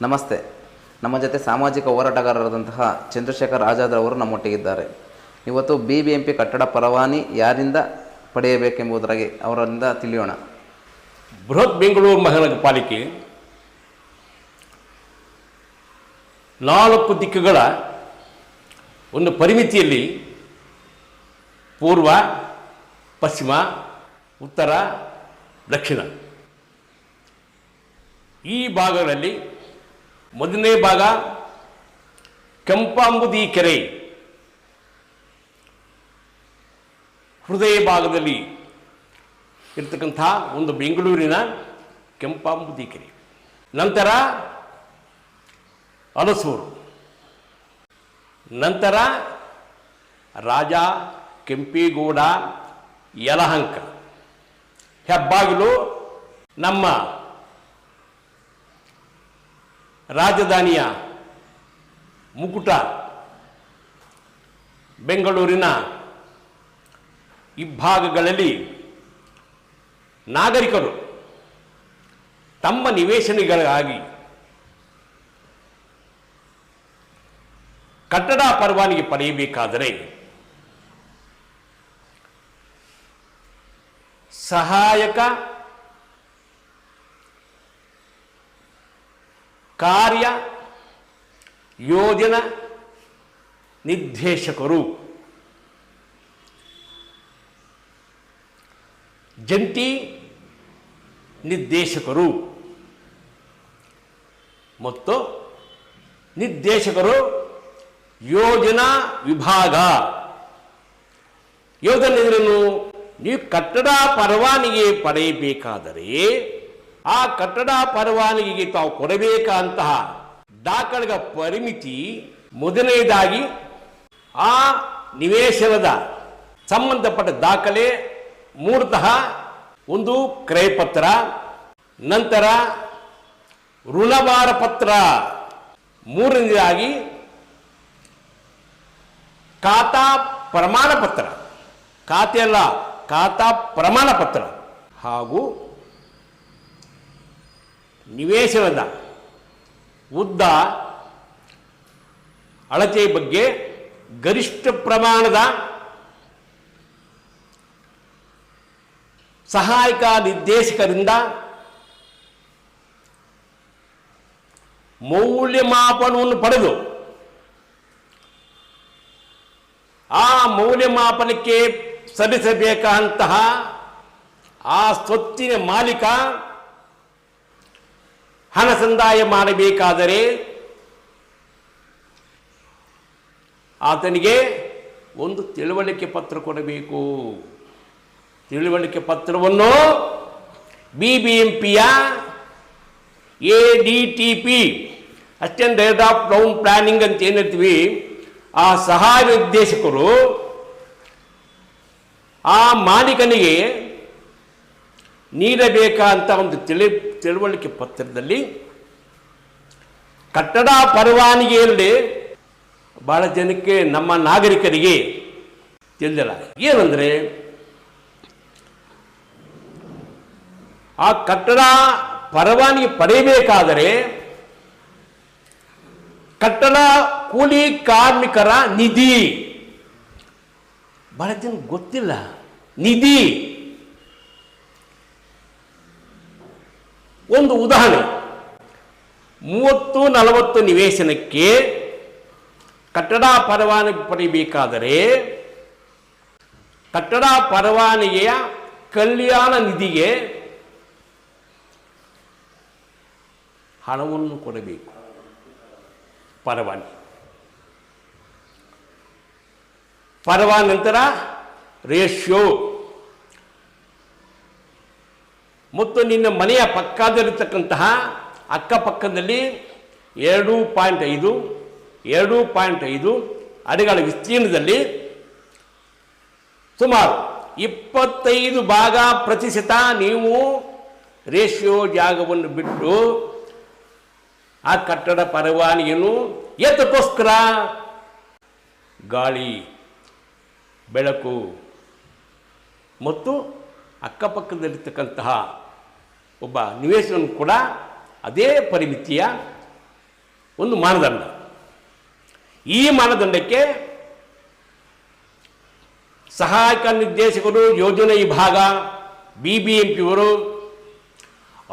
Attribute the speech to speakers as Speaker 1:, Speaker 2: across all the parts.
Speaker 1: ನಮಸ್ತೆ. ನಮ್ಮ ಜೊತೆ ಸಾಮಾಜಿಕ ಹೋರಾಟಗಾರರಾದಂತಹ ಚಂದ್ರಶೇಖರ್ ಆಜಾದ್ ಅವರು ನಮ್ಮೊಟ್ಟಿಗಿದ್ದಾರೆ. ಇವತ್ತು ಬಿ ಬಿ ಎಂ ಪಿ ಕಟ್ಟಡ ಪರವಾನಿ ಯಾರಿಂದ ಪಡೆಯಬೇಕೆಂಬುದರಾಗಿ ಅವರಿಂದ ತಿಳಿಯೋಣ.
Speaker 2: ಬೃಹತ್ ಬೆಂಗಳೂರು ಮಹಾನಗರ ಪಾಲಿಕೆ ನಾಲ್ಕು ದಿಕ್ಕುಗಳ ಒಂದು ಪರಿಮಿತಿಯಲ್ಲಿ ಪೂರ್ವ, ಪಶ್ಚಿಮ, ಉತ್ತರ, ದಕ್ಷಿಣ. ಈ ಭಾಗಗಳಲ್ಲಿ ಮೊದಲನೇ ಭಾಗ, ಕೆಂಪಾಂಬುದಿ ಕೆರೆ. ಹೃದಯ ಭಾಗದಲ್ಲಿ ಇರ್ತಕ್ಕಂಥ ಒಂದು ಬೆಂಗಳೂರಿನ ಕೆಂಪಾಂಬುದಿ ಕೆರೆ. ನಂತರ ಅಲಸೂರು. ನಂತರ ರಾಜ ಕೆಂಪೇಗೌಡ ಯಲಹಂಕ. ಹೆಬ್ಬಾಗಿಲು ನಮ್ಮ ರಾಜಧಾನಿಯ ಮುಕುಟ ಬೆಂಗಳೂರಿನ ಇಬ್ಬಾಗಗಳಲ್ಲಿ ನಾಗರಿಕರು ತಮ್ಮ ನಿವೇಶನಗಳಿಗಾಗಿ ಕಟ್ಟಡ ಪರವಾನಗಿ ಪಡೆಯಬೇಕಾದರೆ ಸಹಾಯಕ ಕಾರ್ಯ ಯೋಜನ ನಿರ್ದೇಶಕರು. ಜಂಟಿ ನಿರ್ದೇಶಕರು. ಮತ್ತು ನಿರ್ದೇಶಕರು ಯೋಜನಾ ವಿಭಾಗ. ಯೋಜನೆ ನೀವು ಕಟ್ಟಡ ಪರವಾನಿಗೆ ಪಡೆಯಬೇಕಾದರೆ ಆ ಕಟ್ಟಡ ಪರವಾನಗಿಗೆ ತಾವು ಕೊಡಬೇಕಂತಹ ದಾಖಲೆಗಳ ಪರಿಮಿತಿ ಮೊದಲನೇದಾಗಿ ಆ ನಿವೇಶನದ ಸಂಬಂಧಪಟ್ಟ ದಾಖಲೆ, ಮೂಲತಃ ಒಂದು ಕ್ರಯಪತ್ರ, ನಂತರ ಋಣಭಾರ ಪತ್ರ ಮೂರನೇದಾಗಿ ಖಾತಾ ಪ್ರಮಾಣ ಪತ್ರ ಖಾತೆ ಅಲ್ಲ, ಖಾತಾ ಪ್ರಮಾಣ ಪತ್ರ ಹಾಗೂ ನಿವೇಶನದ ಉದ್ದ ಅಳತೆ ಬಗ್ಗೆ ಗರಿಷ್ಠ ಪ್ರಮಾಣದ ಸಹಾಯಕ ನಿರ್ದೇಶಕರಿಂದ ಮೌಲ್ಯಮಾಪನವನ್ನು ಪಡೆದು ಆ ಮೌಲ್ಯಮಾಪನಕ್ಕೆ ಸಲ್ಲಿಸಬೇಕಾದಂತಹ ಆ ಸ್ವತ್ತಿನ ಮಾಲೀಕ ಹಣ ಸಂದಾಯ ಮಾಡಬೇಕಾದರೆ ಆತನಿಗೆ ಒಂದು ತಿಳುವಳಿಕೆ ಪತ್ರ ಕೊಡಬೇಕು. ತಿಳುವಳಿಕೆ ಪತ್ರವನ್ನು ಬಿ ಬಿ ಎಂ ಪಿಯ A D T P assistant rate of town planning ಅಂತ ಏನಿರ್ತೀವಿ, ಆ ಸಹಾಯ ನಿರ್ದೇಶಕರು ಆ ಮಾಲೀಕನಿಗೆ ನೀಡಬೇಕಾದಂಥ ಒಂದು ತಿಳಿ ತಿಳುವಳಿಕೆ ಪತ್ರದಲ್ಲಿ ಕಟ್ಟಡ ಪರವಾನಗಿಯಲ್ಲಿ ಬಹಳ ಜನಕ್ಕೆ ನಮ್ಮ ನಾಗರಿಕರಿಗೆ ತಿಳಿದಿಲ್ಲ ಏನಂದರೆ, ಆ ಕಟ್ಟಡ ಪರವಾನಗಿ ಪಡೆಯಬೇಕಾದರೆ ಕಟ್ಟಡ ಕೂಲಿ ಕಾರ್ಮಿಕರ ನಿಧಿ. ಬಹಳ ಜನ ಗೊತ್ತಿಲ್ಲ. ನಿಧಿ. ಒಂದು ಉದಾಹರಣೆ. ಮೂವತ್ತು ನಲವತ್ತು ನಿವೇಶನಕ್ಕೆ ಕಟ್ಟಡ ಪರವಾನಗಿ ಪಡೆಯಬೇಕಾದರೆ ಕಟ್ಟಡ ಪರವಾನಗಿಯ ಕಲ್ಯಾಣ ನಿಧಿಗೆ ಹಣವನ್ನು ಕೊಡಬೇಕು. ಪರವಾನಗಿ ಪರವಾನಂತರ ರೇಷ್ಯೋ. ಮತ್ತು ನಿನ್ನ ಮನೆಯ ಪಕ್ಕದಲ್ಲಿರ್ತಕ್ಕಂತಹ ಅಕ್ಕಪಕ್ಕದಲ್ಲಿ ಎರಡು ಪಾಯಿಂಟ್ ಐದು, ಎರಡು ಪಾಯಿಂಟ್ ಐದು ಅಡಿಗಳ ವಿಸ್ತೀರ್ಣದಲ್ಲಿ ಸುಮಾರು ಇಪ್ಪತ್ತೈದು ಭಾಗ ಪ್ರತಿಶತ ನೀವು ರೇಷಿಯೋ ಜಾಗವನ್ನು ಬಿಟ್ಟು ಆ ಕಟ್ಟಡ ಪರವಾನಿಯನ್ನು ಎತ್ತಕ್ಕೋಸ್ಕರ ಗಾಳಿ, ಬೆಳಕು ಮತ್ತು ಅಕ್ಕಪಕ್ಕದಲ್ಲಿರ್ತಕ್ಕಂತಹ ಒಬ್ಬ ನಿವೇಶನ ಕೂಡ ಅದೇ ಪರಿಮಿತಿಯ ಒಂದು ಮಾನದಂಡ. ಈ ಮಾನದಂಡಕ್ಕೆ ಸಹಾಯಕ ನಿರ್ದೇಶಕರು, ಯೋಜನೆ ವಿಭಾಗ ಬಿ ಬಿ ಎಂ ಪಿಯವರು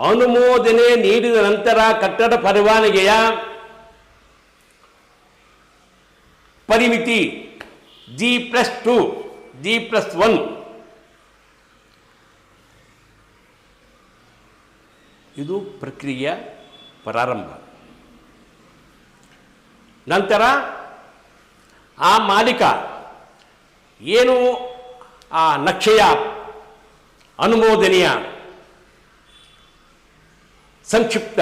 Speaker 2: ಅನುಮೋದನೆ ನೀಡಿದ ನಂತರ ಕಟ್ಟಡ ಪರವಾನಗಿಯ ಪರಿಮಿತಿ G plus two, G plus one ಇದು ಪ್ರಕ್ರಿಯೆಯ ಪ್ರಾರಂಭ. ನಂತರ ಆ ಮಾಲೀಕ ಏನು ಆ ನಕ್ಷೆಯ ಅನುಮೋದನೆಯ ಸಂಕ್ಷಿಪ್ತ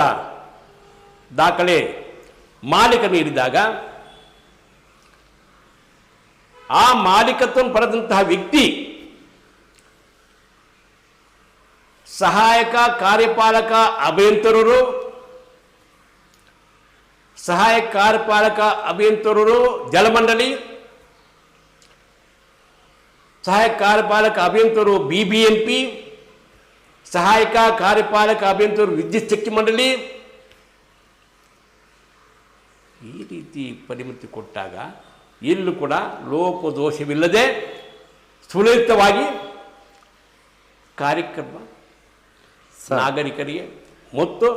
Speaker 2: ದಾಖಲೆ ಮಾಲೀಕ ನೀಡಿದಾಗ ಆ ಮಾಲೀಕತ್ವ ಪಡೆದಂತಹ ವ್ಯಕ್ತಿ ಸಹಾಯಕ, ಕಾರ್ಯಪಾಲಕ, ಅಭಿಯಂತರರು. ಸಹಾಯಕ, ಕಾರ್ಯಪಾಲಕ, ಅಭಿಯಂತರರು, ಜಲಮಂಡಳಿ. ಸಹಾಯಕ, ಕಾರ್ಯಪಾಲಕ, ಅಭಿಯಂತರರು ಬಿ ಬಿ ಎಂ ಪಿ ಸಹಾಯಕ, ಕಾರ್ಯಪಾಲಕ, ಅಭಿಯಂತರರು, ವಿದ್ಯುತ್ ಶಕ್ತಿ ಮಂಡಳಿ. ಈ ರೀತಿ ಪರಿಮಿತಿ ಕೊಟ್ಟಾಗ ಎಲ್ಲೂ ಕೂಡ ಲೋಪದೋಷವಿಲ್ಲದೆ ಸುಲಲಿತವಾಗಿ ಕಾರ್ಯಕ್ರಮ. ನಾಗರಿಕರಿಗೆ ಮತ್ತು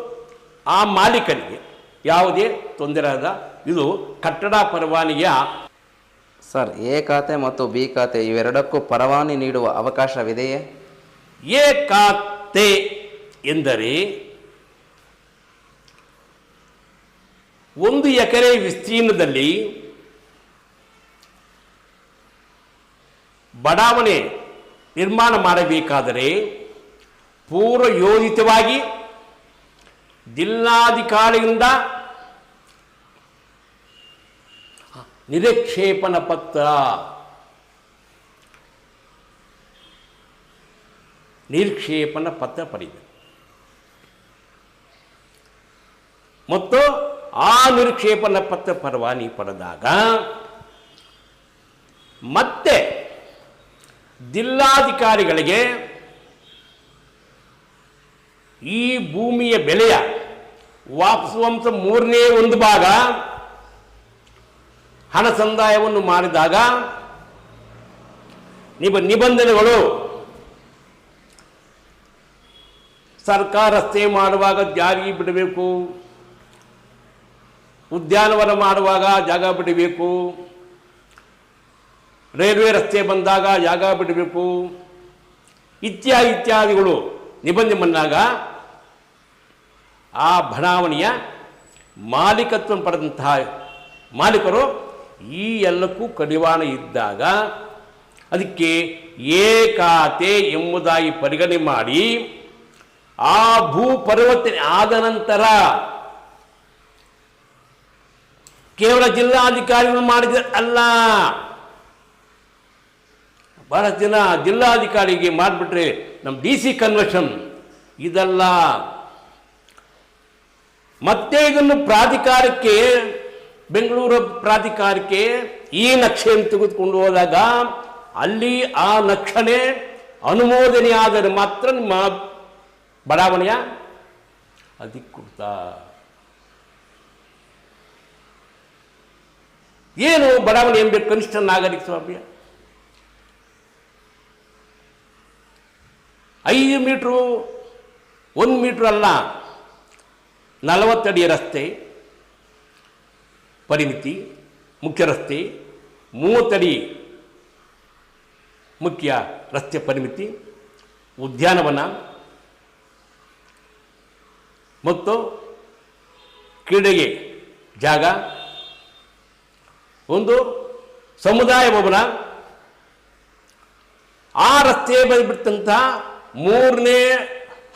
Speaker 2: ಆ ಮಾಲೀಕರಿಗೆ ಯಾವುದೇ ತೊಂದರೆ ಆದ ಇದು ಕಟ್ಟಡ ಪರವಾನಿಗೆಯ
Speaker 1: ಸರ್ ಎ ಖಾತೆ ಮತ್ತು ಬಿ ಖಾತೆ ಇವೆರಡಕ್ಕೂ ಪರವಾನಿ ನೀಡುವ ಅವಕಾಶವಿದೆಯೇ?
Speaker 2: ಎ ಖಾತೆ ಎಂದರೆ ಒಂದು ಎಕರೆ ವಿಸ್ತೀರ್ಣದಲ್ಲಿ ಬಡಾವಣೆ ನಿರ್ಮಾಣ ಮಾಡಬೇಕಾದರೆ ಪೂರ್ವ ಯೋಜಿತವಾಗಿ ಜಿಲ್ಲಾಧಿಕಾರಿಯಿಂದ ನಿರಕ್ಷೇಪಣ ಪತ್ರ ನಿರೀಕ್ಷೇಪಣ ಪತ್ರ ಪಡೆದ ಮತ್ತು ಆ ನಿರೀಕ್ಷೇಪಣ ಪತ್ರ ಪರವಾನಿ ಪಡೆದಾಗ ಮತ್ತೆ ಜಿಲ್ಲಾಧಿಕಾರಿಗಳಿಗೆ ಈ ಭೂಮಿಯ ಬೆಲೆಯ ವಾಪಸುವಂಶ ಮೂರನೇ ಒಂದು ಭಾಗ ಹಣ ಸಂದಾಯವನ್ನು ಮಾಡಿದಾಗ ನಿಮ್ಮ ನಿಬಂಧನೆಗಳು ಸರ್ಕಾರ ರಸ್ತೆ ಮಾಡುವಾಗ ಜಾರಿ ಬಿಡಬೇಕು, ಉದ್ಯಾನವನ ಮಾಡುವಾಗ ಜಾಗ ಬಿಡಬೇಕು, ರೈಲ್ವೆ ರಸ್ತೆ ಬಂದಾಗ ಜಾಗ ಬಿಡಬೇಕು, ಇತ್ಯಾದಿ ಇತ್ಯಾದಿಗಳು ನಿಬಂಧನೆ ಬಂದಾಗ ಆ ಬಡಾವಣೆಯ ಮಾಲೀಕತ್ವ ಪಡೆದಂತಹ ಮಾಲೀಕರು ಈ ಎಲ್ಲಕ್ಕೂ ಕಡಿವಾಣ ಇದ್ದಾಗ ಅದಕ್ಕೆ ಏಕಾತೆ ಎಂಬುದಾಗಿ ಪರಿಗಣನೆ ಮಾಡಿ ಆ ಭೂ ಪರಿವರ್ತನೆ ಆದ ನಂತರ ಕೇವಲ ಜಿಲ್ಲಾಧಿಕಾರಿಗಳು ಮಾಡಿದ ಅಲ್ಲ. ಬಹಳ ಜನ ಜಿಲ್ಲಾಧಿಕಾರಿಗೆ ಮಾಡಿಬಿಟ್ರೆ ನಮ್ಮ ಡಿ ಸಿ ಕನ್ವೆನ್ಷನ್ ಇದಲ್ಲ. ಮತ್ತೆ ಇದನ್ನು ಪ್ರಾಧಿಕಾರಕ್ಕೆ, ಬೆಂಗಳೂರು ಪ್ರಾಧಿಕಾರಕ್ಕೆ ಈ ನಕ್ಷೆಯನ್ನು ತೆಗೆದುಕೊಂಡು ಹೋದಾಗ ಅಲ್ಲಿ ಆ ನಕ್ಷಣೆ ಅನುಮೋದನೆಯಾದರೆ ಮಾತ್ರ ನಿಮ್ಮ ಬಡಾವಣೆಯ ಅಧಿಕೃತ. ಏನು ಬಡಾವಣೆ ಎಂಬ ಕನಿಷ್ಠ ನಾಗರಿಕ ಸ್ವಾಮ್ಯ? ಐದು ಮೀಟ್ರು, ಒಂದು ಮೀಟ್ರ್ ಅಲ್ಲ. ನಲವತ್ತಡಿ ರಸ್ತೆ, ಪರಿಮಿತಿ, ಮುಖ್ಯ ರಸ್ತೆ, ಮೂವತ್ತಡಿ ಮುಖ್ಯ ರಸ್ತೆ ಪರಿಮಿತಿ, ಉದ್ಯಾನವನ, ಮತ್ತು ಕ್ರೀಡೆಗೆ ಜಾಗ, ಒಂದು ಸಮುದಾಯ ಭವನ. ಆ ರಸ್ತೆ ಬಂದ್ಬಿಟ್ಟಂಥ ಮೂರನೇ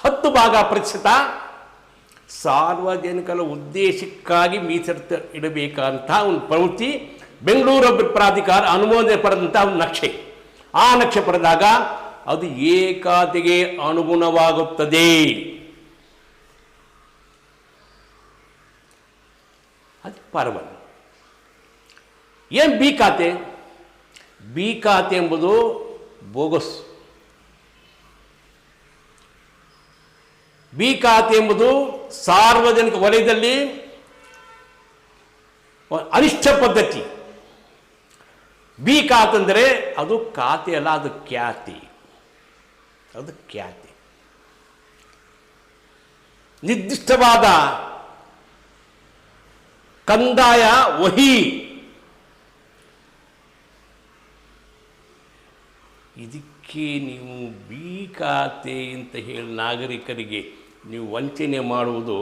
Speaker 2: ಹತ್ತು ಭಾಗ ಪ್ರತಿಶತ ಸಾರ್ವಜನಿಕರ ಉದ್ದೇಶಕ್ಕಾಗಿ ಮೀಸಲಿಟ್ಟ ಇಡಬೇಕಂತ ಒಂದು ಪ್ರವೃತ್ತಿ ಬೆಂಗಳೂರು ಪ್ರಾಧಿಕಾರ ಅನುಮೋದನೆ ಪಡೆದಂಥ ಒಂದು ನಕ್ಷೆ. ಆ ನಕ್ಷೆ ಪಡೆದಾಗ ಅದು ಏಕಾತೆಗೆ ಅನುಗುಣವಾಗುತ್ತದೆ. ಅದು ಪರವಾಗಿ ಏನು ಬಿ ಖಾತೆ ಬಿ ಖಾತೆ ಎಂಬುದು ಬೋಗಸ್. ಬಿ ಖಾತೆ ಎಂಬುದು ಸಾರ್ವಜನಿಕ ವಲಯದಲ್ಲಿ ಅನಿಷ್ಟ ಪದ್ಧತಿ. ಬಿ ಕಾತಂದರೆ ಅದು ಖಾತೆ ಅಲ್ಲ, ಅದು ಖ್ಯಾತಿ. ಅದು ಖ್ಯಾತಿ. ನಿರ್ದಿಷ್ಟವಾದ ಕಂದಾಯ ವಹಿ. ಇದಕ್ಕೆ ನೀವು ಬಿ ಖಾತೆ ಅಂತ ಹೇಳಿ ನಾಗರಿಕರಿಗೆ ನೀವು ವಂಚನೆ ಮಾಡುವುದು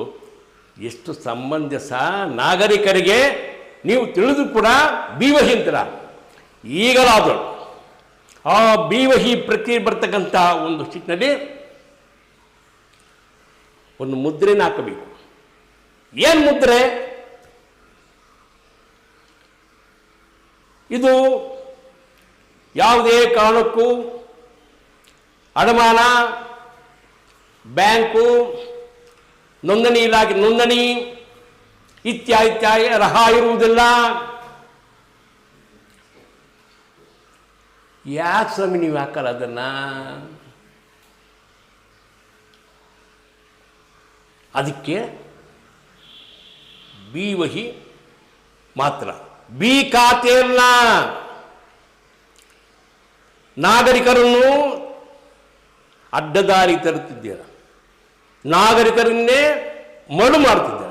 Speaker 2: ಎಷ್ಟು ಸಂಬಂಧ ಸಹ ನಾಗರಿಕರಿಗೆ, ನೀವು ತಿಳಿದು ಕೂಡ ಬೀವಹಿ ಅಂತೀರ ಈಗಲಾದರೂ ಆ ಬೀವಹಿ ಪ್ರತಿ ಬರ್ತಕ್ಕಂಥ ಒಂದು ಶಿಟ್ನಲ್ಲಿ ಒಂದು ಮುದ್ರೆನ ಹಾಕಬೇಕು. ಏನು ಮುದ್ರೆ? ಇದು ಯಾವುದೇ ಕಾರಣಕ್ಕೂ ಅಡಮಾನ ಬ್ಯಾಂಕು, ನೋಂದಣಿ ಇಲಾಖೆ, ನೋಂದಣಿ ಇತ್ಯಾದಿ ಇತ್ಯಾದಿ ರಹ ಇರುವುದಿಲ್ಲ. ಯಾಕೆ ಸ್ವಾಮಿ ನೀವು ಹಾಕಲ್ಲ ಅದನ್ನ? ಅದಕ್ಕೆ ಬಿ ವಹಿ ಮಾತ್ರ. ಬಿ ಖಾತೆಯನ್ನ ನಾಗರಿಕರನ್ನು ಅಡ್ಡದಾರಿ ತರುತ್ತಿದ್ದೀರ. ನಾಗರಿಕರನ್ನೇ ಮರಳು ಮಾಡುತ್ತಿದ್ದಾರೆ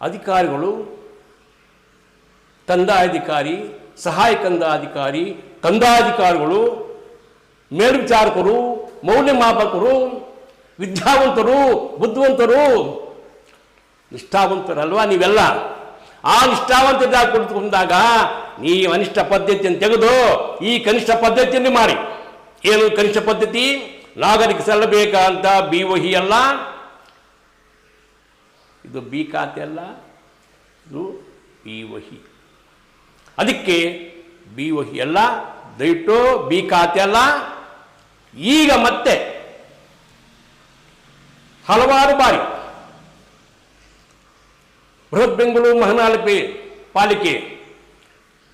Speaker 2: ಅಧಿಕಾರಿಗಳು ಕಂದಾಯಾಧಿಕಾರಿ ಸಹಾಯ ಕಂದಾಧಿಕಾರಿ, ಕಂದಾಧಿಕಾರಿಗಳು, ಮೇಲ್ವಿಚಾರಕರು, ಮೌಲ್ಯಮಾಪಕರು, ವಿದ್ಯಾವಂತರು, ಬುದ್ಧಿವಂತರು, ನಿಷ್ಠಾವಂತರಲ್ವ ನೀವೆಲ್ಲ? ಆ ನಿಷ್ಠಾವಂತರಾಗಿ ಕುಳಿತುಕೊಂಡಾಗ ನೀವು ಅನಿಷ್ಟ ಪದ್ಧತಿಯನ್ನು ತೆಗೆದು ಈ ಕನಿಷ್ಠ ಪದ್ಧತಿಯನ್ನು ಮಾಡಿ. ಏನು ಕನಿಷ್ಠ ಪದ್ಧತಿ? ನಾಗರಿಕ ಸಲ್ಲಬೇಕಂತ ಬಿ ವಹಿ ಅಲ್ಲ. ಇದು ಬಿ ಖಾತೆ ಅಲ್ಲ, ಇದು ಬಿ ವಹಿ ಅದಕ್ಕೆ ಬಿ ವಹಿ ಅಲ್ಲ, ದಯವಿಟ್ಟು ಬಿ ಖಾತೆ ಅಲ್ಲ. ಈಗ ಮತ್ತೆ ಹಲವಾರು ಬಾರಿ ಬೃಹತ್ ಬೆಂಗಳೂರು ಮಹಾನಗರ ಪಾಲಿಕೆ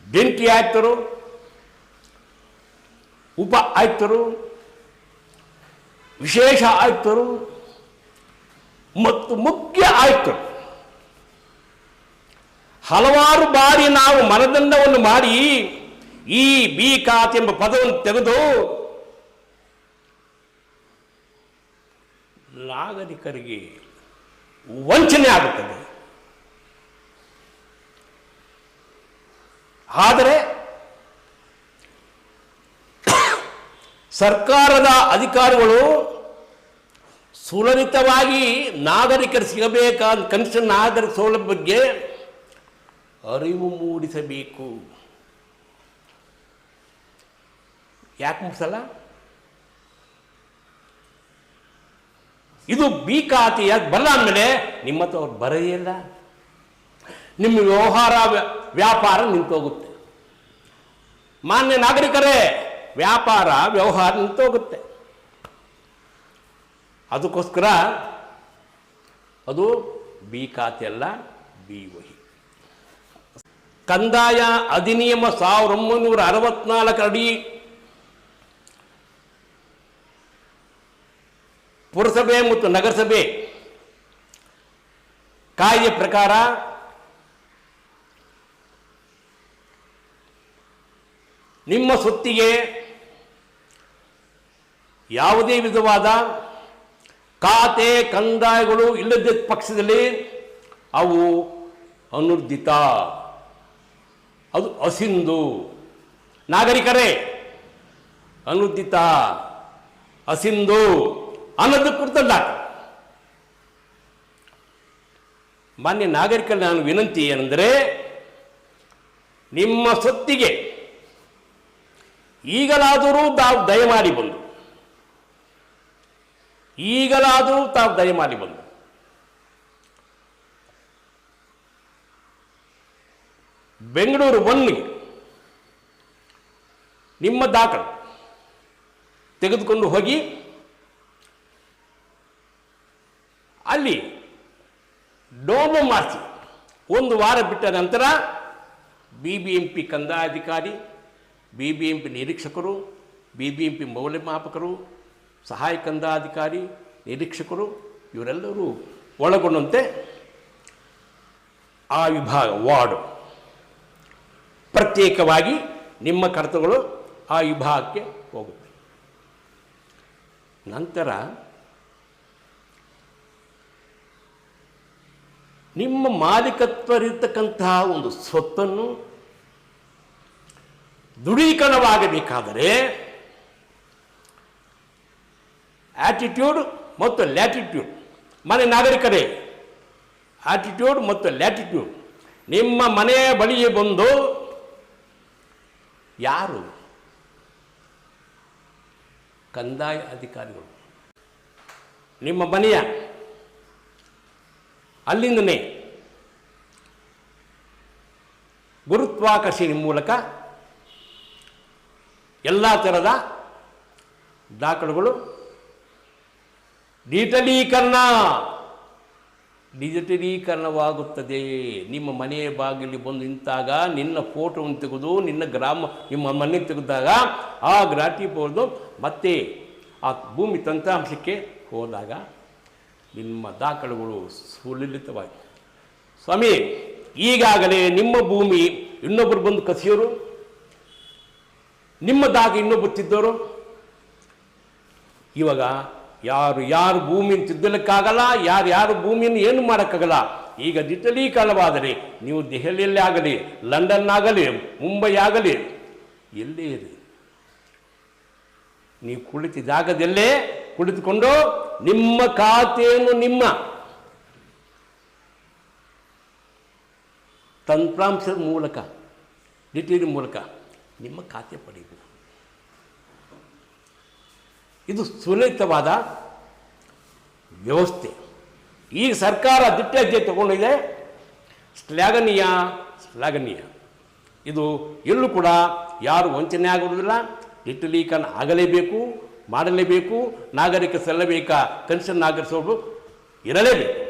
Speaker 2: ಜಂಟಿ ಆಯುಕ್ತರು, ಉಪ ಆಯುಕ್ತರು ವಿಶೇಷ ಆಯುಕ್ತರು ಮತ್ತು ಮುಖ್ಯ ಆಯುಕ್ತರು. ಹಲವಾರು ಬಾರಿ ನಾವು ಮನದಂಡವನ್ನು ಮಾಡಿ ಈ ಬಿ ಖಾತೆ ಎಂಬ ಪದವನ್ನು ತೆಗೆದು ನಾಗರಿಕರಿಗೆ ವಂಚನೆ ಆಗುತ್ತದೆ. ಆದರೆ ಸರ್ಕಾರದ ಅಧಿಕಾರಿಗಳು ಸುಲಲಿತವಾಗಿ ನಾಗರಿಕರು ಸಿಗಬೇಕಾದ ಕನಿಷ್ಠ ನಾಗರಿಕ ಸೌಲಭ್ಯ ಬಗ್ಗೆ ಅರಿವು ಮೂಡಿಸಬೇಕು. ಯಾಕೆ ಮೂಡಿಸಲ್ಲ? ಇದು ಬಿ ಖಾತೆಯ ಬಲ್ಲ ಅಂದಮೇಲೆ ನಿಮ್ಮ ಹತ್ರ ಅವ್ರು ಬರೆಯಲ್ಲ ನಿಮ್ಮ ವ್ಯವಹಾರ ವ್ಯ- ವ್ಯಾಪಾರ ನಿಂತೋಗುತ್ತೆ. ಮಾನ್ಯ ನಾಗರಿಕರೇ ವ್ಯಾಪಾರ, ವ್ಯವಹಾರ ನಿಂತೋಗುತ್ತೆ ಅದಕ್ಕೋಸ್ಕರ ಅದು ಬಿ ಖಾತೆ ಅಲ್ಲ, ಬಿ ವಹಿ. ಕಂದಾಯ ಅಧಿನಿಯಮ ಸಾವಿರದ ಒಂಬೈನೂರ ಅರವತ್ನಾಲ್ಕರಡಿ ಪುರಸಭೆ ಮತ್ತು ನಗರಸಭೆ ಕಾಯ್ದೆ ಪ್ರಕಾರ ನಿಮ್ಮ ಸೊತ್ತಿಗೆ ಯಾವುದೇ ವಿಧವಾದ ಖಾತೆ ಕಂದಾಯಗಳು ಇಲ್ಲದ ಪಕ್ಷದಲ್ಲಿ ಅವು ಅನುರ್ಧಿತ ಅದು ಅಸಿಂಧು. ನಾಗರಿಕರೇ ಅನುರ್ಧಿತ ಅಸಿಂಧು ಅನ್ನೋದು ಕುರಿತಲ್ಲ ಮಾನ್ಯ ನಾಗರಿಕರ, ನಾನು ವಿನಂತಿ ಏನೆಂದರೆ ನಿಮ್ಮ ಸೊತ್ತಿಗೆ ಈಗಲಾದರೂ ತಾವು ದಯಮಾಡಿ ಬಂದು ಈಗಲಾದರೂ ತಾವು ದಯಮಾಡಿ ಬಂದು. ಬೆಂಗಳೂರು ಒನ್ನಿಗೆ ನಿಮ್ಮ ದಾಖಲೆ ತೆಗೆದುಕೊಂಡು ಹೋಗಿ ಅಲ್ಲಿ ಡೋಮೋ ಮಾಡಿಸಿ ಒಂದು ವಾರ ಬಿಟ್ಟ ನಂತರ B B M P B B M P ನಿರೀಕ್ಷಕರು B B M P ಮೌಲ್ಯಮಾಪಕರು ಸಹಾಯ ಕಂದಾಧಿಕಾರಿ, ನಿರೀಕ್ಷಕರು, ಇವರೆಲ್ಲರೂ ಒಳಗೊಂಡಂತೆ ಆ ವಿಭಾಗ, ವಾರ್ಡು ಪ್ರತ್ಯೇಕವಾಗಿ ನಿಮ್ಮ ಕರ್ತವ್ಯಗಳು ಆ ವಿಭಾಗಕ್ಕೆ ಹೋಗುತ್ತೆ. ನಂತರ ನಿಮ್ಮ ಮಾಲೀಕತ್ವರಿರ್ತಕ್ಕಂತಹ ಒಂದು ಸ್ವತ್ತನ್ನು ದೃಢೀಕರಣವಾಗಬೇಕಾದರೆ ಆಟಿಟ್ಯೂಡ್ ಮತ್ತು ಲ್ಯಾಟಿಟ್ಯೂಡ್ ಮನೆ ನಾಗರಿಕರೇ ಆಟಿಟ್ಯೂಡ್ ಮತ್ತು ಲ್ಯಾಟಿಟ್ಯೂಡ್ ನಿಮ್ಮ ಮನೆಯ ಬಳಿಗೆ ಬಂದು ಯಾರು? ಕಂದಾಯ ಅಧಿಕಾರಿಗಳು. ನಿಮ್ಮ ಮನೆಯ ಅಲ್ಲಿಂದನೇ ಗುರುತ್ವಾಕರ್ಷಣೆ ಮೂಲಕ ಎಲ್ಲ ಥರದ ದಾಖಲೆಗಳು ಡಿಜಿಟಲೀಕರಣ ಡಿಜಿಟಲೀಕರಣವಾಗುತ್ತದೆ ನಿಮ್ಮ ಮನೆಯ ಬಾಗಿಲಿ ಬಂದು ನಿಂತಾಗ ನಿನ್ನ ಫೋಟೋವನ್ನು ತೆಗೆದು ನಿನ್ನ ಗ್ರಾಮ, ನಿಮ್ಮ ಮನೆ ತೆಗೆದಾಗ ಆ ಗ್ರಾಟಿ ಬರೆದು ಮತ್ತೆ ಆ ಭೂಮಿ ತಂತ್ರಾಂಶಕ್ಕೆ ಹೋದಾಗ ನಿಮ್ಮ ದಾಖಲೆಗಳು ಸುಲಲಿತವಾಗಿ. ಸ್ವಾಮಿ, ಈಗಾಗಲೇ ನಿಮ್ಮ ಭೂಮಿ ಇನ್ನೊಬ್ಬರು ಬಂದು ಕಸಿಯೋರು? ನಿಮ್ಮ ದಾಗ ಇನ್ನೊಬ್ಬರು ತಿದ್ದೋರು? ಇವಾಗ ಯಾರು ಯಾರು ಭೂಮಿಯನ್ನು ತಿದ್ದಲಿಕ್ಕಾಗಲ್ಲ, ಯಾರು ಯಾರು ಭೂಮಿಯನ್ನು ಏನು ಮಾಡೋಕ್ಕಾಗಲ್ಲ. ಈಗ ಡಿಜಿಟಲೀಕರಣವಾದರೆ ನೀವು ದೆಹಲಿಯಲ್ಲೇ ಆಗಲಿ ಲಂಡನ್ ಆಗಲಿ ಮುಂಬೈ ಆಗಲಿ, ಎಲ್ಲೇ ಇರಿ. ನೀವು ಕುಳಿತ ಜಾಗದಲ್ಲೇ ಕುಳಿತುಕೊಂಡು ನಿಮ್ಮ ಖಾತೆಯನ್ನು ನಿಮ್ಮ ತಂತ್ರಾಂಶದ ಮೂಲಕ ಡಿಟೇಲ್ ಮೂಲಕ ನಿಮ್ಮ ಖಾತೆ ಪಡೆಯಬೇಕು. ಇದು ಸುಲಲಿತವಾದ ವ್ಯವಸ್ಥೆ. ಈಗ ಸರ್ಕಾರ ದಿಟ್ಟ ಹೆಜ್ಜೆ ತಗೊಂಡಿದೆ. ಶ್ಲಾಘನೀಯ ಶ್ಲಾಘನೀಯ. ಇದು ಎಲ್ಲೂ ಕೂಡ ಯಾರು ವಂಚನೆ ಆಗುವುದಿಲ್ಲ. ಡಿಜಿಟಲೀಕರಣ ಆಗಲೇಬೇಕು, ಮಾಡಲೇಬೇಕು. ನಾಗರಿಕ ಸಲ್ಲಬೇಕಾ ಕನಿಷ್ಠ ನಾಗರಿಕರು ಇರಲೇಬೇಕು.